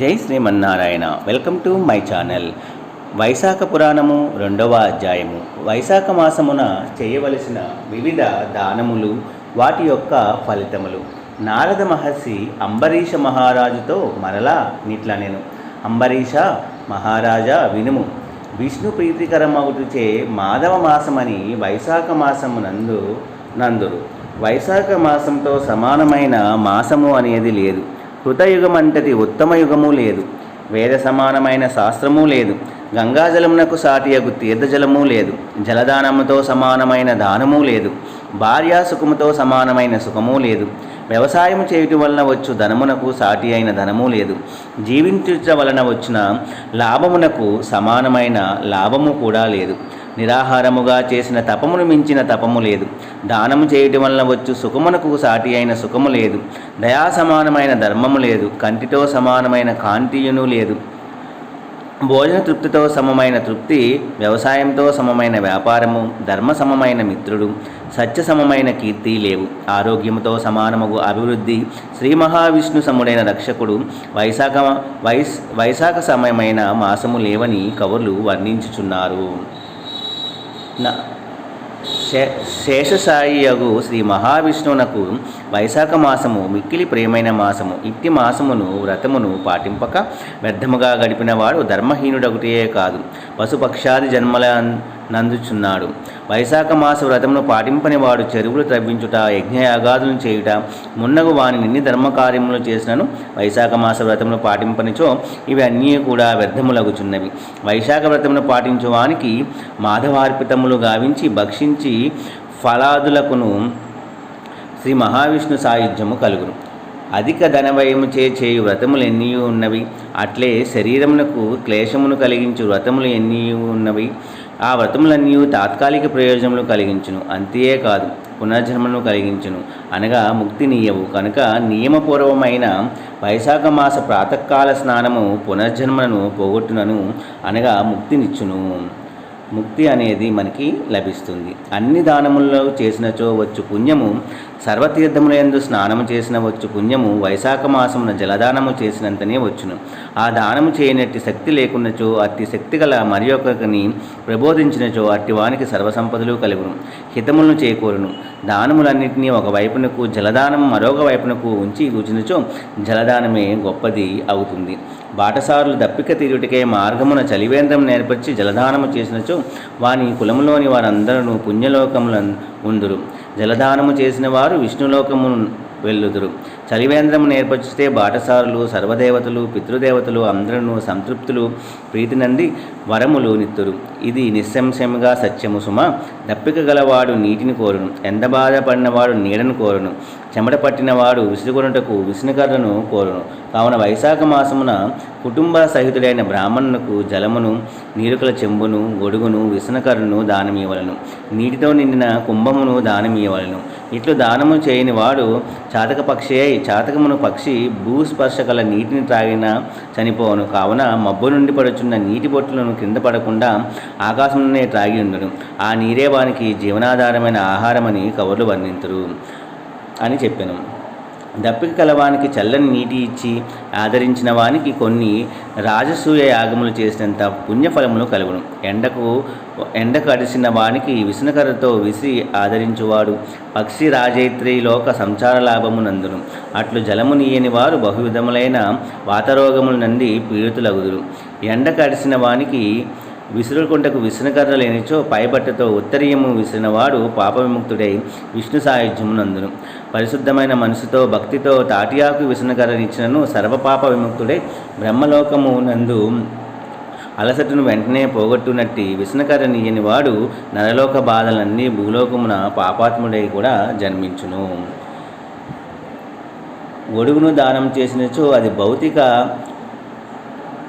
Jai Srimannarayana. Welcome to my channel. Vaishakha పురాణము రెండవ అధ్యాయము. వైశాఖ మాసమున చేయవలసిన వివిధ దానములు వాటి యొక్క ఫలితములు. నారద మహర్షి అంబరీష మహారాజుతో మరలా నిట్లా నేను అంబరీష మహారాజా వినుము. విష్ణు ప్రీతికరమగుటచే మాధవ మాసమని వైశాఖ మాసము నందు నందురు. వైశాఖ మాసంతో సమానమైన మాసము అనేది లేదు. కృతయుగం అంటది ఉత్తమ యుగము లేదు. వేద సమానమైన శాస్త్రము లేదు. గంగాజలమునకు సాటియగు తీర్థజలము లేదు. జలదానముతో సమానమైన దానము లేదు. భార్యా సుఖముతో సమానమైన సుఖము లేదు. వ్యవసాయం చేయుట వలన వచ్చు ధనమునకు సాటి అయిన ధనము లేదు. జీవించుట వలన వచ్చిన లాభమునకు సమానమైన లాభము కూడా లేదు. నిరాహారముగా చేసిన తపమును మించిన తపము లేదు. దానము చేయటం వలన వచ్చు సుఖమునకు సాటి అయిన సుఖము లేదు. దయా సమానమైన ధర్మము లేదు. కంటితో సమానమైన కాంతియును లేదు. భోజన తృప్తితో సమమైన తృప్తి వ్యవసాయంతో సమమైన వ్యాపారము ధర్మ సమమైన మిత్రుడు సత్య సమమైన కీర్తి లేవు. ఆరోగ్యముతో సమానముగు అభివృద్ధి శ్రీ మహావిష్ణు సముడైన రక్షకుడు వైశాఖ వైస్ వైశాఖ సమయమైన మాసము లేవని కవులు వర్ణించుచున్నారు. శేషసాయియగు శ్రీ మహావిష్ణువునకు వైశాఖ మాసము మిక్కిలి ప్రియమైన మాసము ఇట్టి మాసమును వ్రతమును పాటింపక వ్యర్థముగా గడిపినవాడు ధర్మహీనుడొకటే కాదు. పశుపక్షాది జన్మల నందుచున్నాడు. వైశాఖ మాస వ్రతమును పాటింపని వాడు చెరువులు త్రవ్వించుట యజ్ఞయాగాదులను చేయుట మున్నగు వాని నిన్ని ధర్మకార్యములు చేసినను వైశాఖ మాస వ్రతమును పాటింపనిచో ఇవి అన్నీ కూడా వ్యర్థములగుచున్నవి. వైశాఖ వ్రతమును పాటించువానికి మాధవార్పితములు గావించి భక్షించి ఫలాదులకును శ్రీ మహావిష్ణు సాయుధ్యము కలుగును. అధిక ధనవయము చే చేయు వ్రతములు ఎన్ని ఉన్నవి? అట్లే శరీరమునకు క్లేశమును కలిగించు వ్రతములు ఎన్ని ఉన్నవి? ఆ వ్రతములన్నీ తాత్కాలిక ప్రయోజనములు కలిగించును. అంతేకాదు పునర్జన్మను కలిగించును. అనగా ముక్తి నీయవు. కనుక నియమపూర్వమైన వైశాఖ మాస ప్రాతకాల స్నానము పునర్జన్మను పోగొట్టునను అనగా ముక్తినిచ్చును. ముక్తి అనేది మనకి లభిస్తుంది. అన్ని దానములలో చేసినచో వచ్చు పుణ్యము సర్వతీర్థములందు స్నానము చేసిన వచ్చు పుణ్యము వైశాఖ మాసమున జలదానము చేసినంతనే వచ్చును. ఆ దానము చేయనట్టి శక్తి లేకున్నచో అట్టి శక్తి గల మరి ఒకరిని ప్రబోధించినచో అట్టి వానికి సర్వసంపదలు కలుగును. హితములను చేకూరును. దానములన్నింటినీ ఒక వైపునకు జలదానం మరొక వైపునకు ఉంచి కూర్చునిచో జలదానమే గొప్పది అవుతుంది. బాటసారులు దప్పిక తీరుటికే మార్గమున చలివేంద్రం నేర్పరిచి జలదానము చేసినచో వాని కులంలోని వారందరూ పుణ్యలోకముల ఉందురు. జలదానము చేసిన వారు విష్ణులోకమును వెళ్ళుదురు కలివేంద్రము నేర్పరిచితే బాటసారులు సర్వదేవతలు పితృదేవతలు అందరూ సంతృప్తులు ప్రీతినంది వరములు నిత్తురు. ఇది నిస్సంశయముగా సత్యము సుమ. దప్పిక గలవాడు నీటిని కోరును. ఎంత బాధపడినవాడు నీడను కోరును. చెమట పట్టినవాడు విసుగునటకు విసునకర్రను కోరును. కావున వైశాఖ మాసమున కుటుంబ సహితుడైన బ్రాహ్మణునకు జలమును నీరుకల చెంబును గొడుగును విసనకర్రను దానమియవలను నీటితో నిండిన కుంభమును దానమియవలను ఇట్లు దానము చేయని వాడు చాతక పక్షి అయి చాతకమును పక్షి భూస్పర్శ గల నీటిని త్రాగిన చనిపోవను. కావున మబ్బు నుండి పడుచున్న నీటి బొట్టులను కింద పడకుండా ఆకాశంలోనే త్రాగి ఉండడు ఆ నీరే వానికి జీవనాధారమైన ఆహారమని కవర్లు వర్ణింతురు అని చెప్పాను. దప్పిక కలవానికి చల్లని నీటి ఇచ్చి ఆదరించిన వానికి కొన్ని రాజసూయ యాగములు చేసినంత పుణ్యఫలములు కలుగును. ఎండకు ఎండకు అడిసిన వానికి విసునకరతో విసిరి ఆదరించువాడు పక్షి రాజైత్రి లోక సంచార లాభము నందును అట్లు జలము నీయని వారు బహువిధములైన వాతరోగముల నుండి పీడితులగుదురు. ఎండకు అడిసిన వానికి విసురుకుంటకు విసునకర్ర లేనిచో పైబట్టతో ఉత్తరీయము విసిరినవాడు పాప విముక్తుడై విష్ణు సాయుధ్యమునందును పరిశుద్ధమైన మనసుతో భక్తితో తాటియాకు విసునకర్రనిచ్చినను సర్వపాప విముక్తుడై బ్రహ్మలోకము నందు అలసటను వెంటనే పోగొట్టునట్టి విష్ణుకర్ర నీయని వాడు నరలోక బాధలన్నీ భూలోకమున పాపాత్ముడై కూడా జన్మించును. గొడుగును దానం చేసినచో అది భౌతిక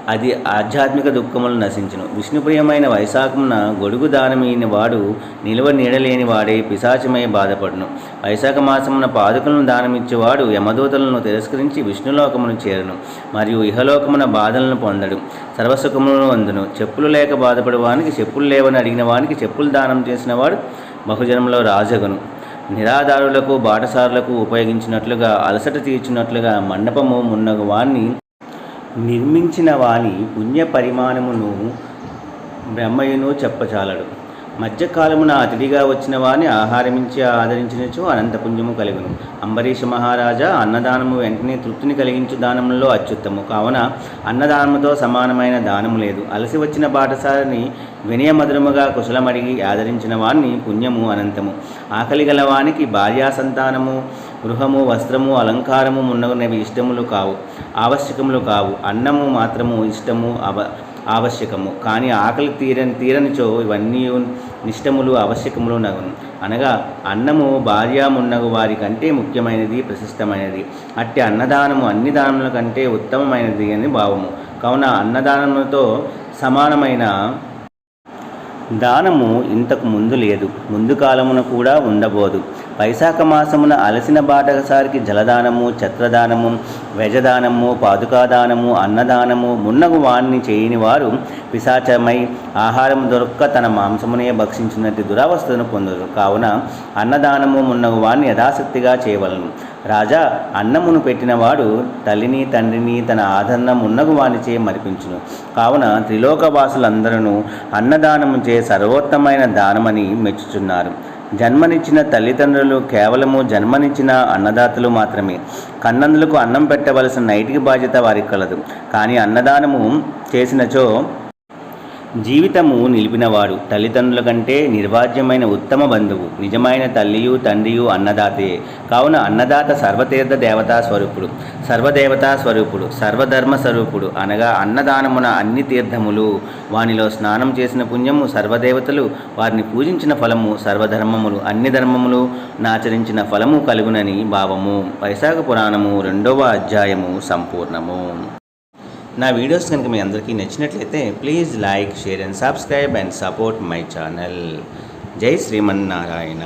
అది ఆధ్యాత్మిక దుఃఖములు నశించును. విష్ణుప్రియమైన వైశాఖమున గొడుగు దానమైన వాడు నిలువ నీడలేని వాడే పిశాచమై బాధపడును. వైశాఖ మాసమున పాదుకలను దానమిచ్చేవాడు యమదూతలను తిరస్కరించి విష్ణులోకమును చేరును మరియు ఇహలోకమున బాధలను పొందడు. సర్వసుఖములను అందును చెప్పులు లేక బాధపడేవానికి చెప్పులు లేవని అడిగిన వానికి చెప్పులు దానం చేసిన వాడు బహుజనంలో రాజగును. నిరాధారులకు బాటసారులకు ఉపయోగించినట్లుగా అలసట తీర్చినట్లుగా మండపము మున్నగు వాణ్ణి నిర్మించిన వాని పుణ్య పరిమాణమును బ్రహ్మయును చెప్పచాలడు. మధ్యకాలమున అతిథిగా వచ్చిన వాని ఆహారమించి ఆదరించినచో అనంత పుణ్యము కలుగును. అంబరీష మహారాజా అన్నదానము వెంటనే తృప్తిని కలిగించు దానంలో అత్యుత్తము. కావున అన్నదానముతో సమానమైన దానము లేదు. అలసి వచ్చిన బాటసారిని వినయమధురముగా కుశలమడిగి ఆదరించిన వాణ్ణి పుణ్యము అనంతము. ఆకలి గల వానికి భార్యా సంతానము గృహము వస్త్రము అలంకారము మున్నగునవి ఇష్టములు కావు ఆవశ్యకములు కావు. అన్నము మాత్రము ఇష్టము అవ ఆవశ్యకము. కానీ ఆకలి తీరని తీరనిచో ఇవన్నీ నిష్టములు ఆవశ్యకములు నగును. అనగా అన్నము భార్యామున్నగు వారి కంటే ముఖ్యమైనది ప్రశస్తమైనది. అట్టి అన్నదానము అన్ని దానముల కంటే ఉత్తమమైనది అని భావము. కావున అన్నదానముతో సమానమైన దానము ఇంతకు ముందు లేదు ముందు కాలమున కూడా ఉండబోదు. వైశాఖ మాసమున అలసిన బాటసారికి జలదానము ఛత్రదానము వెజదానము పాదుకాదానము అన్నదానము మున్నగు వాణ్ణి చేయని వారు పిశాచమై ఆహారం దొరక్క తన మాంసమునే భక్షించినట్టు దురావస్థను పొందరు కావున అన్నదానము మున్నగు వాణ్ణి యథాశక్తిగా చేయవలను. రాజా అన్నమును పెట్టినవాడు తల్లిని తండ్రిని తన ఆదరణ మున్నగు వానిచే మరిపించును. కావున త్రిలోకవాసులందరూ అన్నదానము చే సర్వోత్తమైన దానమని మెచ్చుచున్నారు. జన్మనిచ్చిన తల్లిదండ్రులు కేవలము జన్మనిచ్చిన అన్నదాతలు మాత్రమే. కన్నందులకు అన్నం పెట్టవలసిన నైతిక బాధ్యత వారికి కలదు కానీ అన్నదానము చేసినచో జీవితము నిలిపినవాడు తల్లిదండ్రుల కంటే నిర్వాజ్యమైన ఉత్తమ బంధువు నిజమైన తల్లియు తండ్రియు అన్నదాతే. కావున అన్నదాత సర్వతీర్థ దేవతా స్వరూపుడు సర్వదేవతా స్వరూపుడు సర్వధర్మ స్వరూపుడు అనగా అన్నదానమున అన్ని తీర్థములు. వానిలో స్నానం చేసిన పుణ్యము సర్వదేవతలు వారిని పూజించిన ఫలము సర్వధర్మములు అన్ని ధర్మములు నాచరించిన ఫలము కలుగునని భావము. వైశాఖ పురాణము రెండవ అధ్యాయము సంపూర్ణము. నా వీడియోస్ కనుక మీ అందరికీ నచ్చినట్లయితే please like share and subscribe and support my channel. Jai Srimannarayana.